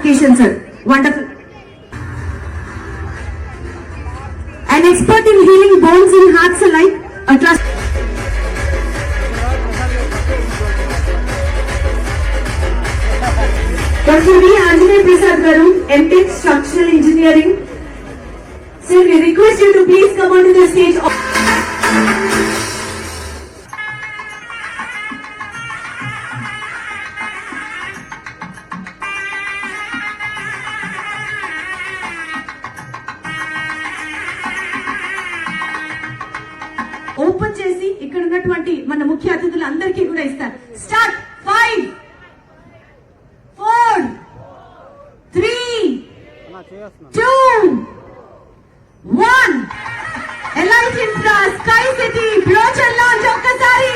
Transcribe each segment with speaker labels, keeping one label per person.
Speaker 1: Education, sir. Wonderful. An expert in healing bones and hearts alike, a trust. Dr. V. Anjane Prasad Garu, MTech Structural Engineering. Sir, we request you to please come onto the stage. ఉన్నటువంటి మన ముఖ్య అతిథులందరికీ కూడా ఇస్తారు start five four three two one Elite Infra Sky City brochure launch ఒక్కసారి.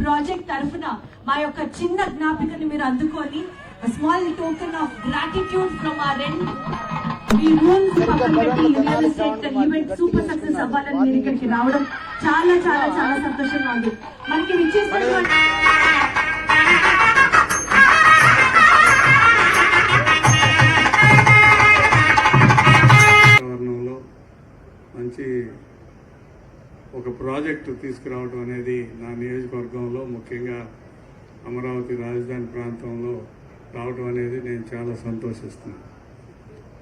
Speaker 1: Project తరఫున మా యొక్క చిన్న జ్ఞాపికను మీరు అందుకొని small token of gratitude from our end me rules పక్కన పెట్టి real estate event super success అవ్వాలని మీరు ఇక్కడికి రావడం చాలా చాలా చాలా సంతోషంగా ఉంది. మనకి విచ్చేసినటువంటి
Speaker 2: ప్రాజెక్టు తీసుకురావడం అనేది నా నియోజకవర్గంలో ముఖ్యంగా అమరావతి రాజధాని ప్రాంతంలో రావడం అనేది నేను చాలా సంతోషిస్తున్నాను.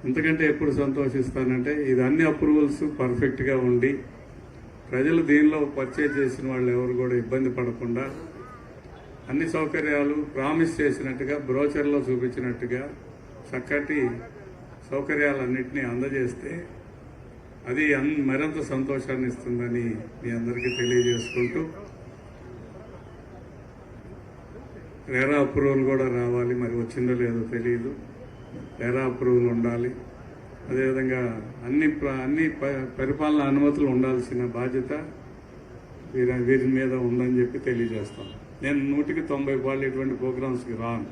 Speaker 2: ఎందుకంటే ఎప్పుడు సంతోషిస్తానంటే ఇది అన్ని అప్రూవల్స్ పర్ఫెక్ట్గా ఉండి ప్రజలు దీనిలో పర్చేజ్ చేసిన వాళ్ళు ఎవరు కూడా ఇబ్బంది పడకుండా అన్ని సౌకర్యాలు ప్రామిస్ చేసినట్టుగా బ్రోచర్లో చూపించినట్టుగా చక్కటి సౌకర్యాలన్నింటినీ అందజేస్తే అది అన్ మరింత సంతోషాన్ని ఇస్తుందని మీ అందరికీ తెలియజేసుకుంటూ రేరా అప్రూవల్ కూడా రావాలి మరి వచ్చిందో లేదో తెలియదు రేరా అప్రూవల్ ఉండాలి. అదేవిధంగా అన్ని ప్ర- అన్ని ప- పరిపాలన అనుమతులు ఉండాల్సిన బాధ్యత వీరి వీరి మీద ఉందని చెప్పి తెలియజేస్తాం. నేను నూటికి తొంభై పాళ్ళు ఇటువంటి ప్రోగ్రామ్స్కి రాను.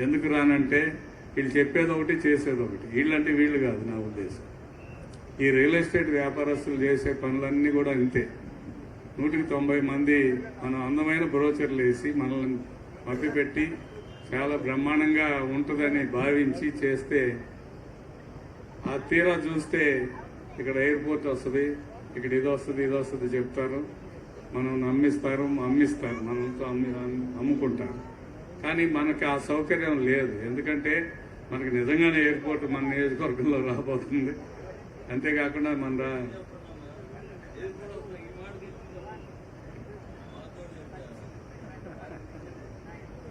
Speaker 2: ఎందుకు రానంటే వీళ్ళు చెప్పేది ఒకటి చేసేది ఒకటి. వీళ్ళంటే వీళ్ళు కాదు నా ఉద్దేశం. ఈ రియల్ ఎస్టేట్ వ్యాపారస్తులు చేసే పనులన్నీ కూడా అంతే నూటికి తొంభై మంది మనం అందమైన బ్రోచర్లు వేసి మనల్ని మభ్యపెట్టి చాలా బ్రహ్మాండంగా ఉంటుందని భావించి చేస్తే ఆ తీరా చూస్తే ఇక్కడ ఎయిర్పోర్ట్ వస్తుంది ఇక్కడ ఇది వస్తుంది ఇది వస్తుంది చెప్తారు. మనం నమ్మిస్తారు అమ్మిస్తారు మనంతో అమ్మి అమ్ముకుంటారు. కానీ మనకి ఆ సౌకర్యం లేదు. ఎందుకంటే మనకి నిజంగానే ఎయిర్పోర్ట్ మన నియోజకవర్గంలో రాబోతుంది. అంతేకాకుండా మన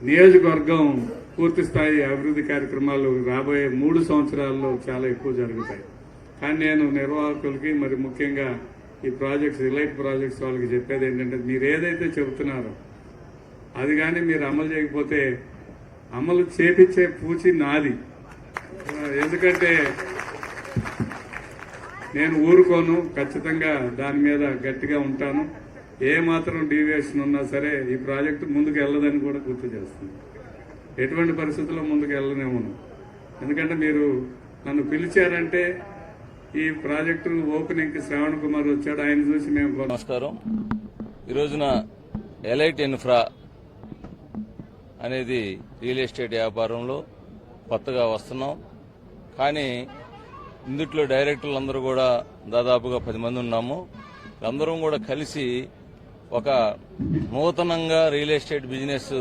Speaker 2: నియోజకవర్గం పూర్తి స్థాయి అభివృద్ధి కార్యక్రమాలు రాబోయే మూడు సంవత్సరాల్లో చాలా ఎక్కువ జరుగుతాయి. కానీ నేను నిర్వాహకులకి మరి ముఖ్యంగా ఈ ప్రాజెక్ట్స్ రిలైట్ ప్రాజెక్ట్స్ వాళ్ళకి చెప్పేది ఏంటంటే మీరు ఏదైతే చెబుతున్నారో అది కానీ మీరు అమలు చేయకపోతే అమలు చేపించే పూచి నాది. ఎందుకంటే నేను ఊరుకోను ఖచ్చితంగా దాని మీద గట్టిగా ఉంటాను. ఏ మాత్రం డీవియేషన్ ఉన్నా సరే ఈ ప్రాజెక్టు ముందుకు వెళ్ళదని కూడా గుర్తు చేస్తుంది. ఎటువంటి పరిస్థితుల్లో ముందుకు వెళ్ళనేమను ఎందుకంటే మీరు నన్ను పిలిచారంటే ఈ ప్రాజెక్టు ఓపెనింగ్కి శ్రావణ్ కుమార్ వచ్చాడు ఆయన చూసి మేము
Speaker 3: నమస్కారం. ఈరోజున ఎలైట్ ఇన్ఫ్రా అనేది రియల్ ఎస్టేట్ వ్యాపారంలో కొత్తగా వస్తున్నాం. కానీ ఇందుట్లో డైరెక్టర్లు అందరూ కూడా దాదాపుగా పది మంది ఉన్నాము. అందరం కూడా కలిసి ఒక నూతనంగా రియల్ ఎస్టేట్ బిజినెస్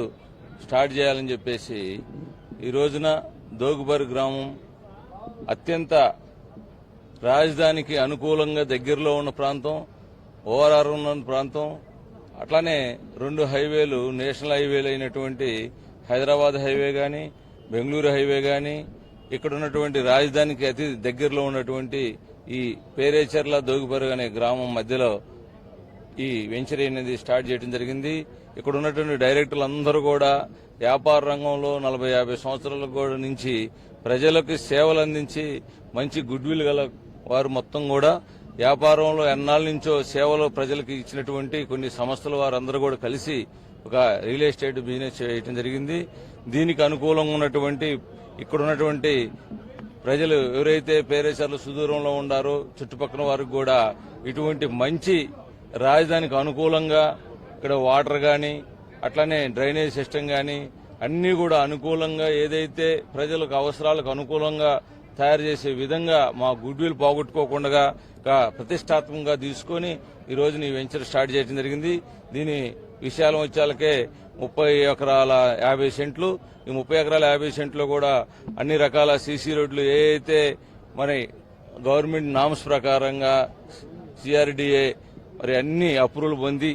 Speaker 3: స్టార్ట్ చేయాలని చెప్పేసి ఈ రోజున దోగుబరి గ్రామం అత్యంత రాజధానికి అనుకూలంగా దగ్గరలో ఉన్న ప్రాంతం ఓఆర్ఆర్ ఉన్న ప్రాంతం అట్లానే రెండు హైవేలు నేషనల్ హైవేలు అయినటువంటి హైదరాబాద్ హైవే గాని బెంగళూరు హైవే కానీ ఇక్కడ ఉన్నటువంటి రాజధానికి అతి దగ్గరలో ఉన్నటువంటి ఈ పేరేచర్ల దోగుబరు అనే గ్రామం మధ్యలో ఈ వెంచర్ అనేది స్టార్ట్ చేయడం జరిగింది. ఇక్కడ ఉన్నటువంటి డైరెక్టర్లు అందరూ కూడా వ్యాపార రంగంలో నలభై యాభై సంవత్సరాల కూడా నుంచి ప్రజలకు సేవలు అందించి మంచి గుడ్ విల్ గల వారు మొత్తం కూడా వ్యాపారంలో ఎన్నాళ్ళ నుంచో సేవలు ప్రజలకు ఇచ్చినటువంటి కొన్ని సంస్థల వారందరూ కూడా కలిసి ఒక రియల్ ఎస్టేట్ బిజినెస్ చేయడం జరిగింది. దీనికి అనుకూలంగా ఉన్నటువంటి ఇక్కడ ఉన్నటువంటి ప్రజలు ఎవరైతే పేరేశాలు సుదూరంలో ఉండారో చుట్టుపక్కల వారికి కూడా ఇటువంటి మంచి రాజధానికి అనుకూలంగా ఇక్కడ వాటర్ కానీ అట్లానే డ్రైనేజ్ సిస్టమ్ కానీ అన్నీ కూడా అనుకూలంగా ఏదైతే ప్రజలకు అవసరాలకు అనుకూలంగా తయారు చేసే విధంగా మా గుడ్ విల్ పోగొట్టుకోకుండా ప్రతిష్టాత్మకంగా తీసుకొని ఈ రోజుని వెంచర్ స్టార్ట్ చేయడం జరిగింది. దీని విశాలం వచ్చాలకే ముప్పై ఎకరాల యాభై సెంట్లు. ఈ ముప్పై ఎకరాల యాభై సెంట్లు కూడా అన్ని రకాల సీసీ రోడ్లు ఏ అయితే మరి గవర్నమెంట్ నామ్స్ ప్రకారంగా సిఆర్డిఏ మరి అన్ని అప్రూవల్ పొంది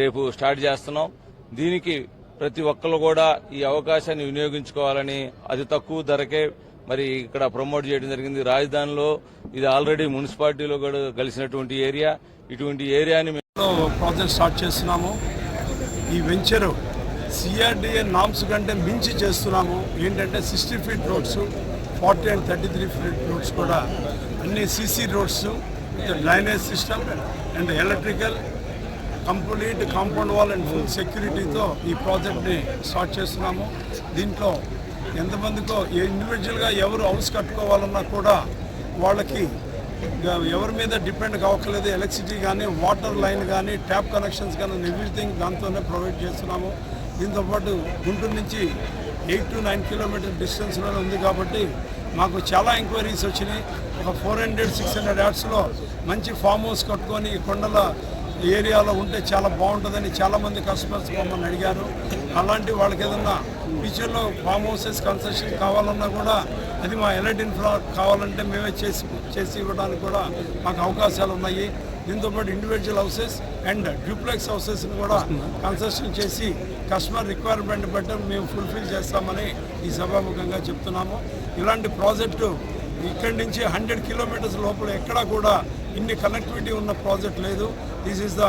Speaker 3: రేపు స్టార్ట్ చేస్తున్నాం. దీనికి ప్రతి ఒక్కరు కూడా ఈ అవకాశాన్ని వినియోగించుకోవాలని అది తక్కువ ధరకే మరి ఇక్కడ ప్రమోట్ చేయడం జరిగింది. రాజధానిలో ఇది ఆల్రెడీ మున్సిపాలిటీలో కూడా కలిసినటువంటి ఏరియా. ఇటువంటి ఏరియాని మేము
Speaker 4: ప్రాజెక్ట్ స్టార్ట్ చేస్తున్నాము. ఈ వెంచర్ సిఆర్డిఏ నామ్స్ కంటే మించి చేస్తున్నాము. ఏంటంటే sixty feet roads forty and thirty three feet roads కూడా అన్ని CC roads drainage system and electrical complete compound wall and full సెక్యూరిటీతో ఈ ప్రాజెక్ట్ని స్టార్ట్ చేస్తున్నాము. దీంట్లో ఎంతమందికో ఇండివిజువల్గా ఎవరు హౌస్ కట్టుకోవాలన్నా కూడా వాళ్ళకి ఎవరి మీద డిపెండ్ కావట్లేదు. ఎలక్ట్రిసిటీ కానీ వాటర్ లైన్ కానీ ట్యాప్ కనెక్షన్స్ కానీ ఎవ్రీథింగ్ దాంతోనే ప్రొవైడ్ చేస్తున్నాము. దీంతోపాటు గుంటూరు నుంచి ఎయిట్ టు నైన్ కిలోమీటర్ డిస్టెన్స్లోనే ఉంది కాబట్టి మాకు చాలా ఎంక్వైరీస్ వచ్చినాయి. ఒక ఫోర్ హండ్రెడ్ సిక్స్ హండ్రెడ్ యాడ్స్లో మంచి ఫామ్ హౌస్ కట్టుకొని కొండల ఏరియాలో ఉంటే చాలా బాగుంటుందని చాలామంది కస్టమర్స్ మమ్మల్ని అడిగారు. అలాంటి వాళ్ళకి ఏదన్నా ఫ్యూచర్లో ఫామ్ హౌసెస్ కన్స్ట్రక్షన్ కావాలన్నా కూడా అది మా ఎలర్ట్ ఇన్ఫ్రా కావాలంటే మేమే చేసి చేసి ఇవ్వడానికి కూడా మాకు అవకాశాలు ఉన్నాయి. దీంతోపాటు ఇండివిజువల్ హౌసెస్ అండ్ డ్యూప్లెక్స్ హౌసెస్ని కూడా కన్స్ట్రక్షన్ చేసి కస్టమర్ రిక్వైర్మెంట్ బట్టి మేము ఫుల్ఫిల్ చేస్తామని ఈ సభాముఖంగా చెప్తున్నాము. ఇలాంటి ప్రాజెక్టు ఇక్కడి నుంచి హండ్రెడ్ కిలోమీటర్స్ లోపల ఎక్కడా కూడా ఇన్ని కనెక్టివిటీ ఉన్న ప్రాజెక్ట్ లేదు. This is the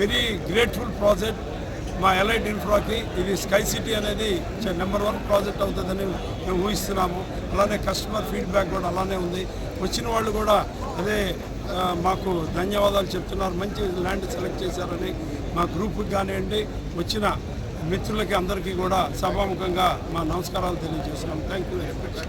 Speaker 4: very grateful project మా ఎలైట్ ఇన్ఫ్రాకి ఇది స్కై సిటీ అనేది నెంబర్ వన్ ప్రాజెక్ట్ అవుతుందని మేము ఊహిస్తున్నాము. అలానే కస్టమర్ ఫీడ్బ్యాక్ కూడా అలానే ఉంది. వచ్చిన వాళ్ళు కూడా అదే మాకు ధన్యవాదాలు చెప్తున్నారు. మంచి ల్యాండ్ సెలెక్ట్ చేశారని మా గ్రూప్కి కానివ్వండి. వచ్చిన మిత్రులకి అందరికీ కూడా సభాముఖంగా మా నమస్కారాలు తెలియజేస్తున్నాం. Thank you very much